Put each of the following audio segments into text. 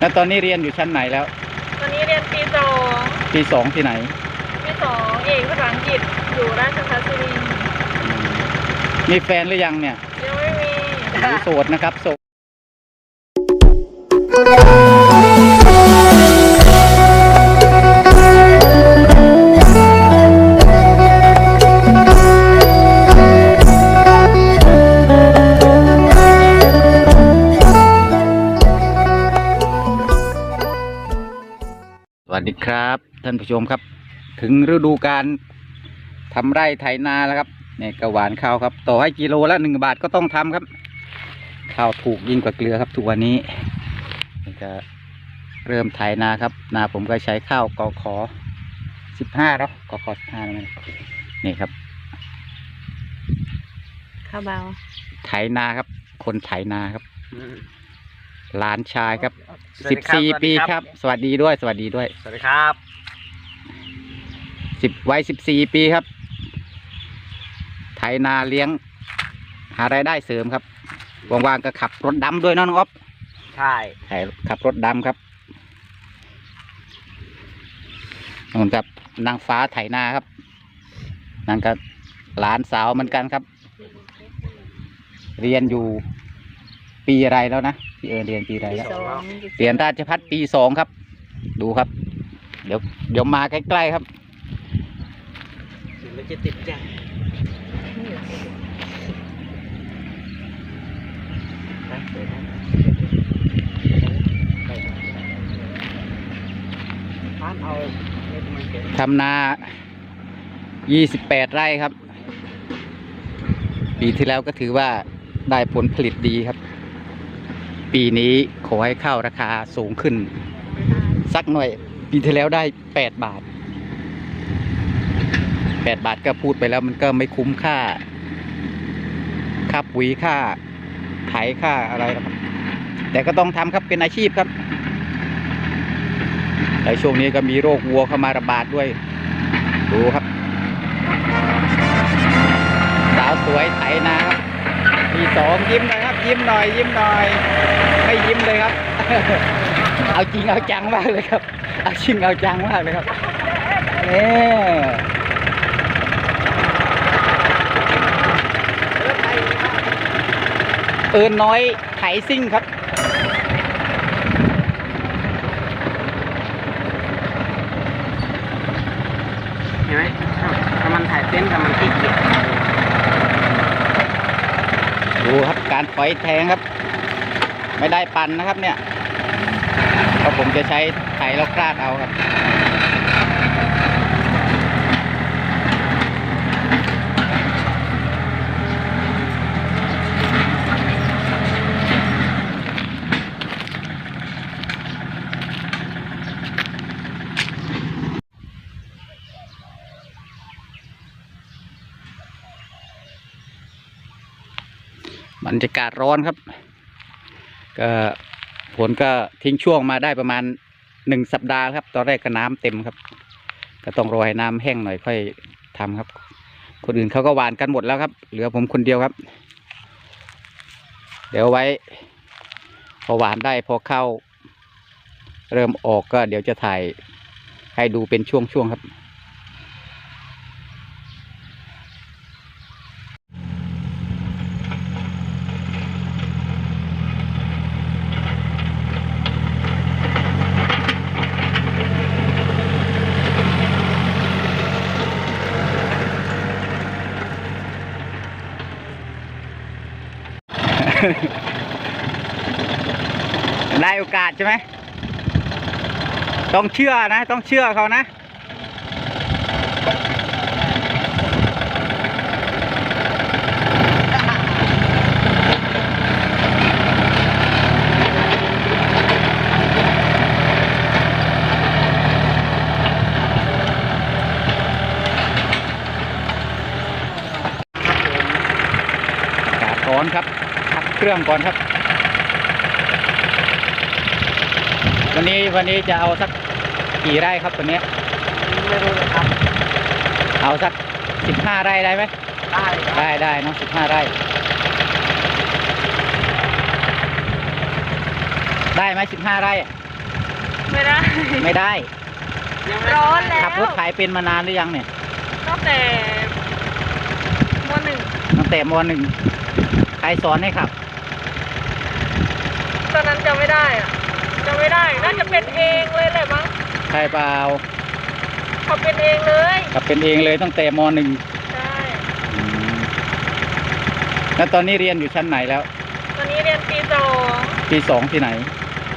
แล้วตอนนี้เรียนอยู่ชั้นไหนแล้ว ตอนนี้เรียนปีสองปีสองที่ไหน ปีสองเอกภาษาอังกฤษอยู่ราชภัฏสุรินทร์อืมมีแฟนหรือยังเนี่ยยังไม่มีหรือโสดนะครับโสด ครับท่านผู้ชมครับ ถึงฤดูการทำไร่ไถนาแล้วครับเนี่ยกระหวานข้าวครับ ต่อให้กิโลละหนึ่งบาทก็ต้องทำครับ ข้าวถูกยิ่งกว่าเกลือครับทุกวันนี้นี่ก็เริ่มไถนาครับ นาผมก็ใช้ข้าวกอขอสิบห้าแล้วกอขอสิบห้าแล้วนะนี่ครับข้าวเบาไถนาครับ คนไถนาครับ หลานชายครับสวัสิสบดีครับสี่สวัสปีดีครับ สวัสดีด้วย สวัสดีด้วยสวัสดีครับสิบวัยสิบสี่ปีครับ ไถนาเลี้ยง หารายได้เสริมครับว่างๆก็ขับรถดำด้วยเน้องอ๊อฟใช่ใช่ขับรถดำครับนู่นครับนางฟ้าไถนาครับนั่นก็หลานสาวเหมือนกันครับ เรียนอยู่ปีอะไรแล้วนะ พี่เอิญเรียนปีอะไรแล้วสองเรียนราชพัฒปีสองครับ ดูครับ เดี๋ยวเดี๋ยวมาใกล้ๆครับถึงมันจะติดใจนะเดี๋ยวนะร้านเอาเม็ดมันเก็บทำนา28ไร่ครับ ปีที่แล้วก็ถือว่าได้ผลผลิตดีครับ ปีนี้ขอให้ข้าวราคาสูงขึ้น สักหน่อย ปีที่แล้วได้ 8 บาท 8 บาทก็พูดไปแล้วมันก็ไม่คุ้มค่าค่าปุ๋ยค่าไถค่าอะไรครับ แต่ก็ต้องทำครับเป็นอาชีพครับ แต่ช่วงนี้ก็มีโรควัวเข้ามาระบาดด้วย ดูครับ สาวสวยไถนาครับปีสองยิ้มหน่อยครับ ยิ้มหน่อย ยิ้มหน่อย ไม่ยิ้มเลยครับ เอาจริงเอาจังมากเลยครับ เอาจริงเอาจังมากเลยครับนี่เอินน้อยไถซิ่งครับเห็นไหมถ้ามันถ่ายเต้นถ้ามันขี้เกียจ ดูครับการปล่อยแทงครับ ไม่ได้ปั่นนะครับเนี่ยเพราะผมจะใช้ไถแล้วคลาดเอาครับ บรรยากาศร้อนครับ ก็ฝนก็ทิ้งช่วงมาได้ประมาณหนึ่งสัปดาห์ครับ ตอนแรกก็น้ำเต็มครับ ก็ต้องรอให้น้ำแห้งหน่อยค่อยทำครับ คนอื่นเขาก็หวานกันหมดแล้วครับ เหลือผมคนเดียวครับ เดี๋ยวไว้ พอหวานได้พอเข้า เริ่มออกก็เดี๋ยวจะถ่ายให้ดูเป็นช่วงๆครับ ได้โอกาสใช่ไหม ต้องเชื่อนะ ต้องเชื่อเขานะกาศร้อนครับ เครื่องก่อนครับ วันนี้วันนี้จะเอาสักกี่ไร่ครับวันนี้ไม่รู้เลยครับ เอาสักสิบห้าไร่ได้ไหมได้ครับได้ได้เนอะสิบห้าไร่ ได้ไหมสิบห้าไร่อะไไม่ได้ ไม่ได้ยังไม่ร้อนแล้วขับรถไถเป็นมานานหรือยังเนี่ยตั้งแต่มหนึ่งตั้งแต่มหนึ่งใครสอนให้ขับตอ นนั้นจำไม่ได้อะจำไม่ได้ น่าจะเป็นเองเลยแหละมั้งใช่เปล่าเขาเป็นเองเลยขับเป็นเองเลยตั้งแต่มหนึ่งใช่อืมแล้วตอนนี้เรียนอยู่ชั้นไหนแล้ว ตอนนี้เรียนปีสองปีสองที่ไหน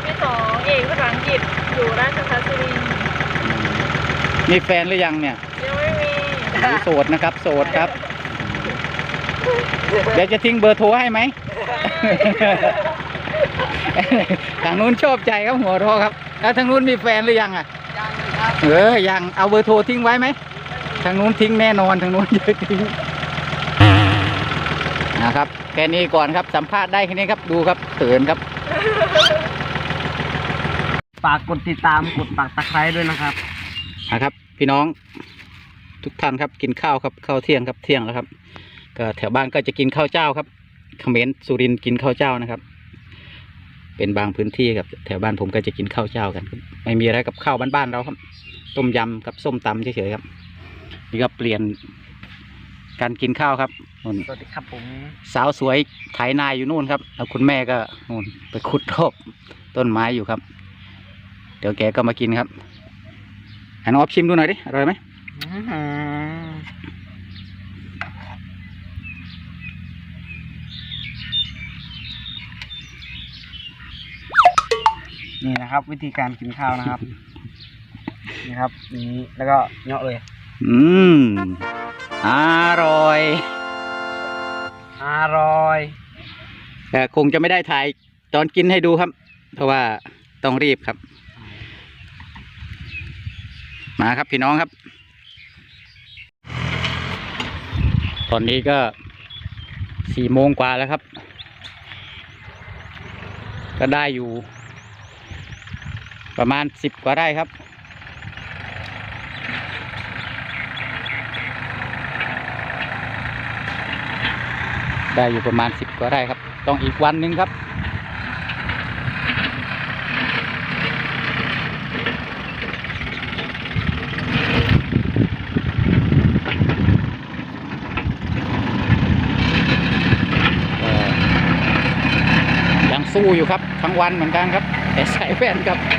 ปีสองเอกภาษาอังกฤษอยู่ราชภัฏสุรินทร์มีแฟนหรือยังเนี่ยยังไม่มีหรือโสดนะครับ โสดครับ เดี๋ยวจะทิ้งเบอร์โทรให้ไหม ทางนู้นชอบใจครับหัวโทรครับ แล้วทางนู้นมีแฟนหรือยังอะยังครับเออยังเอาเบอร์โทรทิ้งไว้ไหมทางนู้นทิ้งแน่นอนทางนู้นเยอะทิ้งนะครับแค่นี้ก่อนครับสัมภาษณ์ได้แค่นี้ครับดูครับเขินครับฝากกดติดตามกดปักตะไคร้ด้วยนะครับนะครับ พี่น้องทุกท่านครับกินข้าวครับข้าวเที่ยงครับเที่ยงแล้วครับ ก็แถวบ้านก็จะกินข้าวเจ้าครับเขมรสุรินทร์กินข้าวเจ้านะครับ เป็นบางพื้นที่ครับแถวบ้านผมก็จะกินข้าวเจ้ากันครับไม่มีอะไรกับข้าวบ้านๆเราครับ ต้มยำกับส้มตำเฉยๆครับ นี่ก็เปลี่ยนการกินข้าวครับนู่นสวัสดีครับผมสาวสวยไถนาอยู่นู่นครับแล้วคุณแม่ก็นู่นไปขุดรอบต้นไม้อยู่ครับ เดี๋ยวแกก็มากินครับให้น้องออฟชิมดูหน่อยดิอร่อยไหม อื้อหือ นี่นะครับ วิธีการกินข้าวนะครับ นี่ครับนี้แล้วก็เหาะเลย อืมอร่อย อร่อยแต่คงจะไม่ได้ถ่ายตอนกินให้ดูครับ เพราะว่าต้องรีบครับ มาครับพี่น้องครับ ตอนนี้ก็สี่โมงกว่าแล้วครับ ก็ได้อยู่ ประมาณสิบกว่าได้ครับ ได้อยู่ประมาณสิบกว่าได้ครับ ต้องอีกวันหนึ่งครับยังสู้อยู่ครับ ทั้งวันเหมือนกันครับแต่ใส่แว่นครับ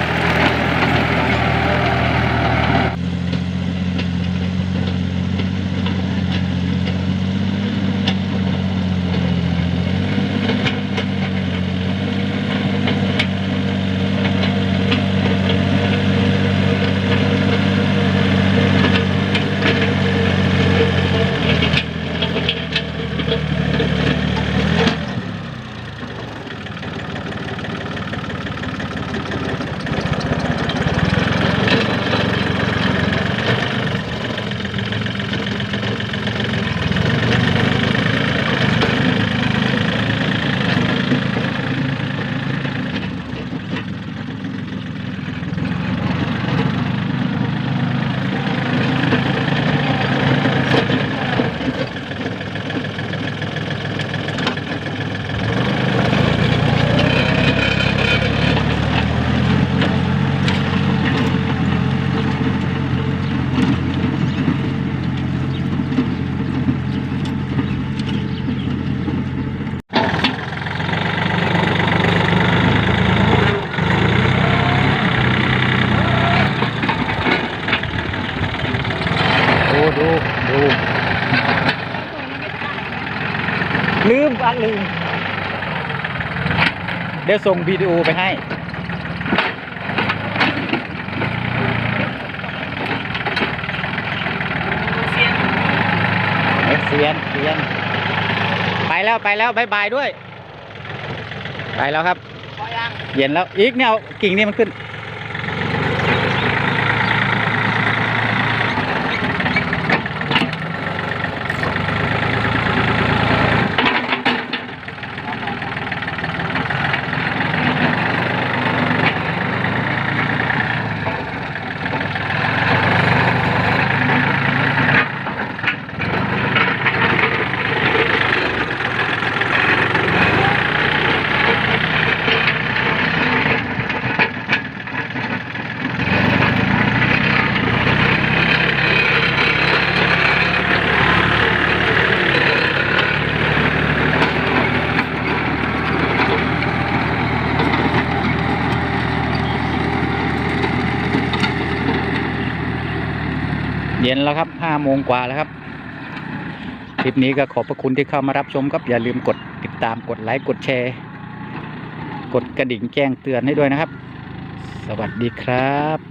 ดี๋ยวส่งวิดีโอไปให้ เสียงเอ็กเซียนเซียน ไปแล้วไปแล้วบายบายด้วย ไปแล้วครับ เย็นแล้ว อีกเนี่ยเอากิ่งนี่มันขึ้น เย็นแล้วครับห้าโมงกว่าแล้วครับ คลิปนี้ก็ขอบพระคุณที่เข้ามารับชมครับ อย่าลืมกดติดตามกดไลค์กดแชร์ กดกระดิ่งแจ้งเตือนให้ด้วยนะครับ สวัสดีครับ